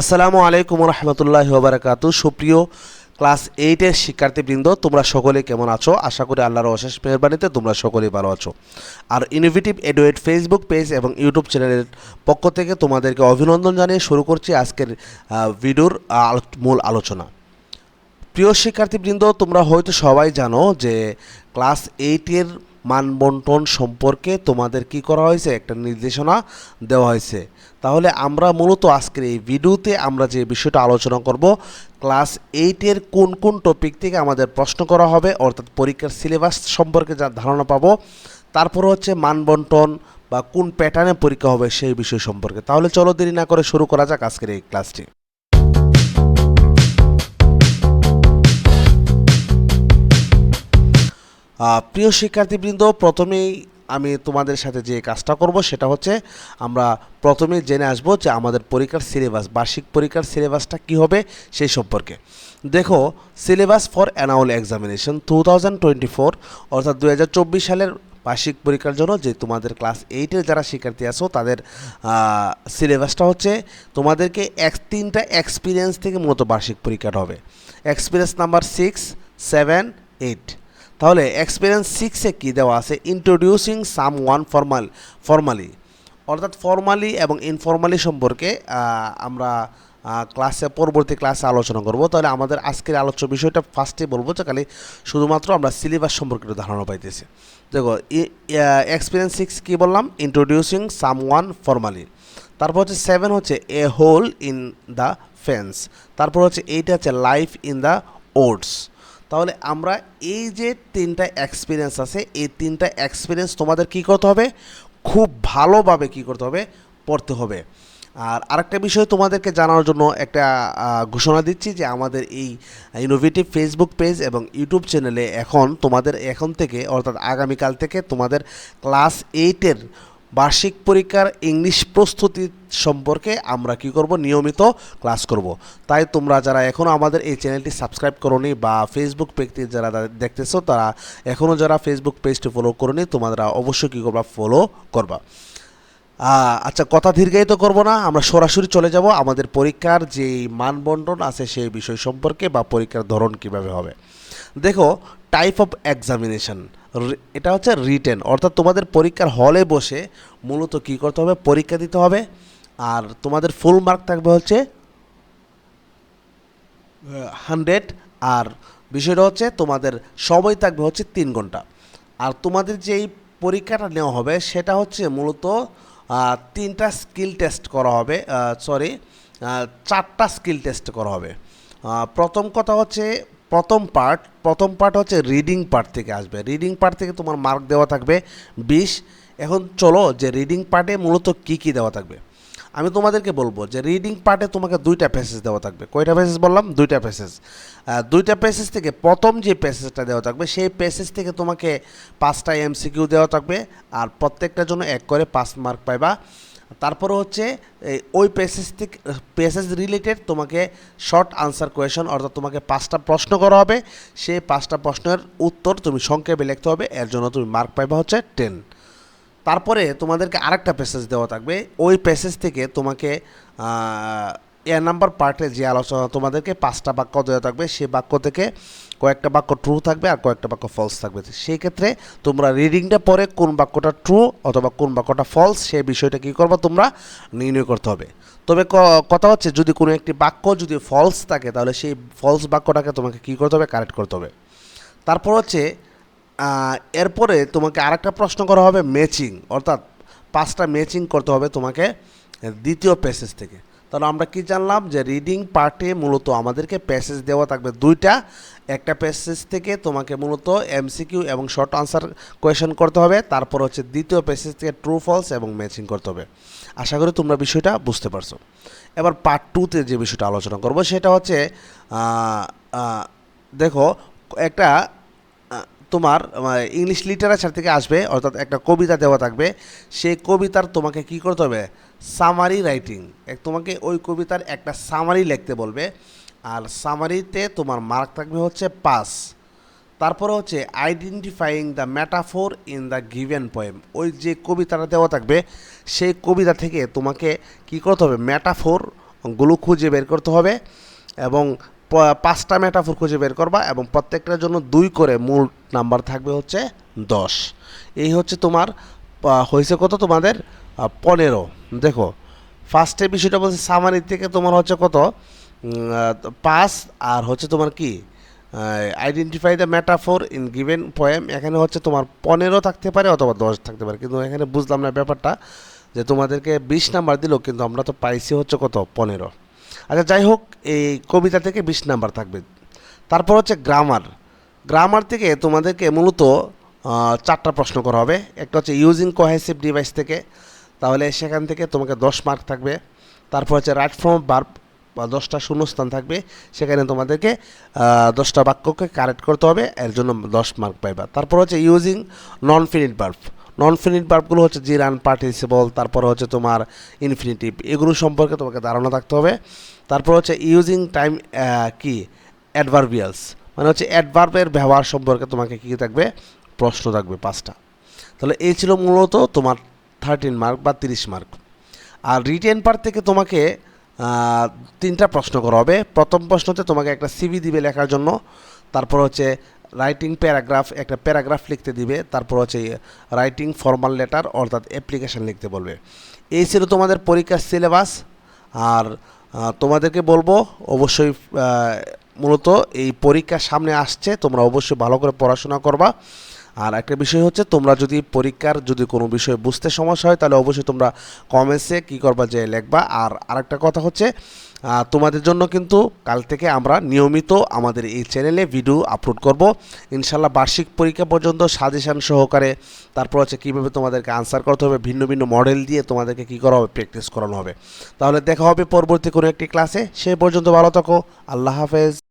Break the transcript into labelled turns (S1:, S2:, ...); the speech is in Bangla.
S1: আসসালামু আলাইকুম রহমতুল্লাহ বারাকাতু সুপ্রিয় ক্লাস এইটের শিক্ষার্থীবৃন্দ, তোমরা সকলে কেমন আছো? আশা করি আল্লাহর অশেষ মেহরবানিতে তোমরা সকলেই ভালো আছো। আর ইনোভেটিভ এডুয়েট ফেসবুক পেজ এবং ইউটিউব চ্যানেলের পক্ষ থেকে তোমাদেরকে অভিনন্দন জানিয়ে শুরু করছি আজকের ভিডিওর মূল আলোচনা। প্রিয় শিক্ষার্থীবৃন্দ, তোমরা হয়তো সবাই জানো যে ক্লাস এইটের মানবন্টন সম্পর্কে তোমাদের কি করা হয়েছে? একটা নির্দেশনা দেওয়া হয়েছে। তাহলে আমরা মূলত আজকের এই ভিডিওতে আমরা যে বিষয়টা আলোচনা করব, ক্লাস এইটের কোন কোন টপিক থেকে আমাদের প্রশ্ন করা হবে, অর্থাৎ পরীক্ষার সিলেবাস সম্পর্কে যা ধারণা পাবো, তারপর হচ্ছে মানবন্টন বা কোন প্যাটার্নে পরীক্ষা হবে সেই বিষয় সম্পর্কে। তাহলে চলো দেরি না করে শুরু করা যাক আজকের এই ক্লাসটি। প্রিয় শিক্ষার্থীবৃন্দ, প্রথমেই আমি তোমাদের সাথে যে কাজটা করব সেটা হচ্ছে আমরা প্রথমে জেনে আসব যে আমাদের পরীক্ষার সিলেবাস, বার্ষিক পরীক্ষার সিলেবাসটা কী হবে সেই সম্পর্কে। দেখো, syllabus for annual examination two thousand twenty four, অর্থাৎ দু হাজার চব্বিশ সালের বার্ষিক পরীক্ষার জন্য যে তোমাদের ক্লাস এইটের যারা শিক্ষার্থী আছো, তাদের সিলেবাসটা হচ্ছে তোমাদেরকে এক, তিনটা এক্সপিরিয়েন্স থেকে মূলত বার্ষিক পরীক্ষাটা হবে। Experience number six seven eight তাহলে এক্সপিরিয়েন্স সিক্সে কী দেওয়া আছে? Introducing some one formal formally অর্থাৎ ফর্মালি এবং ইনফর্মালি সম্পর্কে আমরা ক্লাসে পরবর্তী ক্লাসে আলোচনা করব। তাহলে আমাদের আজকের আলোচ্য বিষয়টা ফার্স্টে বলব যে খালি শুধুমাত্র আমরা সিলেবাস সম্পর্কে ধারণা পাইতেছি। দেখো এক্সপিরিয়েন্স সিক্স কী বললাম? ইন্ট্রোডিউসিং সাম ওয়ান ফর্মালি তারপর হচ্ছে সেভেন হচ্ছে a hole in the fence তারপর হচ্ছে এইটা হচ্ছে লাইফ ইন দ্য ওটস তাহলে আমরা এই যে তিনটা এক্সপিরিয়েন্স আছে, এই তিনটা এক্সপিরিয়েন্স তোমাদের কি করতে হবে? খুব ভালোভাবে কি করতে হবে? পড়তে হবে। আর আরেকটা বিষয় তোমাদেরকে জানানোর জন্য একটা ঘোষণা দিচ্ছি যে আমাদের এই ইনোভেটিভ ফেসবুক পেজ এবং ইউটিউব চ্যানেলে এখন তোমাদের এখন থেকে, অর্থাৎ আগামীকাল থেকে তোমাদের ক্লাস এইটের বার্ষিক পরীক্ষার ইংলিশ প্রস্তুতি সম্পর্কে আমরা কি করব? নিয়মিত ক্লাস করব। তাই তোমরা যারা এখনও আমাদের এই চ্যানেলটি সাবস্ক্রাইব করনি বা ফেসবুক পেজটি যারা দেখতেছো, তারা এখনও যারা ফেসবুক পেজটি ফলো করনি, তোমরা অবশ্যই কী করবা? ফলো করবা। আচ্ছা কথা দীর্ঘায়িত করব না। আমরা সরাসরি চলে যাব আমাদের পরীক্ষার যে মানবন্টন আছে সেই বিষয় সম্পর্কে বা পরীক্ষার ধরন কীভাবে হবে। দেখো টাইপ অফ এক্সামিনেশন এটা হচ্ছে রিটেন অর্থাৎ তোমাদের পরীক্ষার হলে বসে মূলত কী করতে হবে? পরীক্ষা দিতে হবে, আর তোমাদের ফুল মার্ক থাকবে হচ্ছে হান্ড্রেড আর বিষয়টা হচ্ছে তোমাদের সময় থাকবে হচ্ছে তিন ঘণ্টা। আর তোমাদের যেই পরীক্ষাটা নেওয়া হবে, সেটা হচ্ছে মূলত তিনটা স্কিল টেস্ট করা হবে সরি চারটা স্কিল টেস্ট করা হবে। প্রথম কথা হচ্ছে প্রথম পার্ট প্রথম পার্ট হচ্ছে রিডিং পার্ট থেকে আসবে। রিডিং পার্ট থেকে তোমার মার্ক দেওয়া থাকবে বিশ। এখন চলো যে রিডিং পার্টে মূলত কী কী দেওয়া থাকবে। আমি তোমাদেরকে বলব যে রিডিং পার্টে তোমাকে দুইটা প্যাসেজ দেওয়া থাকবে। কয়টা প্যাসেজ বললাম? দুইটা প্যাসেজ দুইটা প্যাসেজ থেকে প্রথম যে প্যাসেজটা দেওয়া থাকবে, সেই প্যাসেজ থেকে তোমাকে পাঁচটা এমসিকিউ দেওয়া থাকবে। আর প্রত্যেকটার জন্য এক করে পাঁচ মার্ক পাইবা। তারপরে হচ্ছে ওই প্যাসেজ থেকে প্যাসেজ রিলেটেড তোমাকে শর্ট আনসার কোয়েশন, অর্থাৎ তোমাকে পাঁচটা প্রশ্ন করা হবে। সেই পাঁচটা প্রশ্নের উত্তর তুমি সংক্ষেপে লিখতে হবে, এর জন্য তুমি মার্ক পাইবা হচ্ছে টেন। তারপরে তোমাদেরকে আরেকটা প্যাসেজ দেওয়া থাকবে। ওই প্যাসেজ থেকে তোমাকে এ নাম্বার পার্টে যে আলোচনা তোমাদেরকে পাঁচটা বাক্য দেওয়া থাকবে সেই বাক্য থেকে কয়েকটা বাক্য ট্রু থাকবে আর কয়েকটা বাক্য ফলস থাকবে। সেই ক্ষেত্রে তোমরা রিডিংটা পরে কোন বাক্যটা ট্রু অথবা কোন বাক্যটা ফলস সেই বিষয়টা কী করবা তোমরা নির্ণয় করতে হবে। তবে কথা হচ্ছে যদি কোনো একটি বাক্য যদি ফলস থাকে তাহলে সেই ফলস বাক্যটাকে তোমাকে কী করতে হবে? কারেক্ট করতে হবে। তারপর হচ্ছে এরপরে তোমাকে আরেকটা প্রশ্ন করা হবে ম্যাচিং অর্থাৎ পাঁচটা ম্যাচিং করতে হবে তোমাকে দ্বিতীয় প্যাসেজ থেকে। তাহলে আমরা কি জানলাম যে রিডিং পার্টে মূলত আমাদেরকে প্যাসেজ দেওয়া থাকবে দুইটা। একটা প্যাসেজ থেকে তোমাকে মূলত এমসিকিউ এবং শর্ট আনসার কোয়েশন করতে হবে। তারপর হচ্ছে দ্বিতীয় প্যাসেজ থেকে ট্রু ফলস এবং ম্যাচিং করতে হবে। আশা করি তোমরা বিষয়টা বুঝতে পারছ। এবার পার্ট টুতে যে বিষয়টা আলোচনা করব, সেটা হচ্ছে দেখো, একটা তোমার ইংলিশ লিটারেচার থেকে আসবে, অর্থাৎ একটা কবিতা দেওয়া থাকবে, সেই কবিতার তোমাকে কি করতে হবে? সামারি রাইটিং তোমাকে ওই কবিতার একটা সামারি লিখতে বলবে, আর সামারিতে তোমার মার্ক থাকবে হচ্ছে পাস তারপরে হচ্ছে identifying the metaphor in the given poem ওই যে কবিতাটা দেওয়া থাকবে, সেই কবিতা থেকে তোমাকে কি করতে হবে? ম্যাটাফোরগুলো খুঁজে বের করতে হবে, এবং পাঁচটা মেটাফোর খুঁজে বের করবা এবং প্রত্যেকটার জন্য দুই করে মূল নাম্বার থাকবে হচ্ছে দশ। এই হচ্ছে তোমার হয়েছে কত তোমাদের? পনেরো। দেখো ফার্স্টে বিষয়টা বলছে সামারি থেকে তোমার হচ্ছে কত? পাঁচ আর হচ্ছে তোমার কি? Identify the metaphor in given poem এখানে হচ্ছে তোমার পনেরো থাকতে পারে অথবা দশ থাকতে পারে। কিন্তু এখানে বুঝলাম না ব্যাপারটা যে তোমাদেরকে বিশ নাম্বার দিল, কিন্তু আমরা তো পাইছি হচ্ছে কত? পনেরো। আচ্ছা যাই হোক, এই কবিতা থেকে বিশ নাম্বার থাকবে। তারপর হচ্ছে গ্রামার গ্রামার থেকে তোমাদেরকে মূলত চারটা প্রশ্ন করা হবে। একটা হচ্ছে ইউজিং কোহেসিভ ডিভাইস থেকে, তাহলে সেখান থেকে তোমাকে দশ মার্ক থাকবে। তারপর হচ্ছে রাইট ফ্রম বার্ব বা দশটা শূন্যস্থান থাকবে। সেখানে তোমাদেরকে দশটা বাক্যকে কারেক্ট করতে হবে, এর জন্য দশ মার্ক পাইবা। তারপর হচ্ছে ইউজিং নন ফিনিট বার্ব নন ফিনিট বার্বগুলো হচ্ছে জিরান পার্টিসিপল তারপর হচ্ছে তোমার ইনফিনিটিভ এগুলো সম্পর্কে তোমাকে ধারণা থাকতে হবে। তারপর হচ্ছে ইউজিং টাইম কি? অ্যাডভার্বিয়ালস মানে হচ্ছে অ্যাডভার্বের ব্যবহার সম্পর্কে তোমাকে কী থাকবে? প্রশ্ন থাকবে পাঁচটা। তাহলে এই ছিল মূলত তোমার থার্টিন মার্ক বা তিরিশ মার্ক আর রিটেন পার্ট থেকে তোমাকে তিনটা প্রশ্ন করা হবে। প্রথম প্রশ্নতে তোমাকে একটা সিভি দিবে লেখার জন্য। তারপর হচ্ছে রাইটিং প্যারাগ্রাফ একটা প্যারাগ্রাফ লিখতে দিবে, তারপর হচ্ছে রাইটিং ফর্মাল লেটার অর্থাৎ অ্যাপ্লিকেশান লিখতে বলবে। এই ছিল তোমাদের পরীক্ষার সিলেবাস আর তোমাদেরকে বলব অবশ্যই মূলত এই পরীক্ষা সামনে আসছে, তোমরা অবশ্যই ভালো করে পড়াশোনা করবা। আর একটা বিষয় হচ্ছে, তোমরা যদি পরীক্ষার যদি কোনো বিষয় বুঝতে সমস্যা হয়, তাহলে অবশ্যই তোমরা কমেন্টসে কী করবা যে লিখবা। আর আরেকটা কথা হচ্ছে তোমাদের জন্য কিন্তু কাল থেকে আমরা নিয়মিত আমাদের এই চ্যানেলে ভিডিও আপলোড করব। ইনশাল্লাহ বার্ষিক পরীক্ষা পর্যন্ত সাজেশান সহকারে তারপর হচ্ছে কীভাবে তোমাদেরকে আনসার করতে হবে, ভিন্ন ভিন্ন মডেল দিয়ে তোমাদেরকে কী করা হবে প্র্যাকটিস করানো হবে। তাহলে দেখা হবে পরবর্তী কোনো একটি ক্লাসে সে পর্যন্ত ভালো থাকো, আল্লাহ হাফেজ।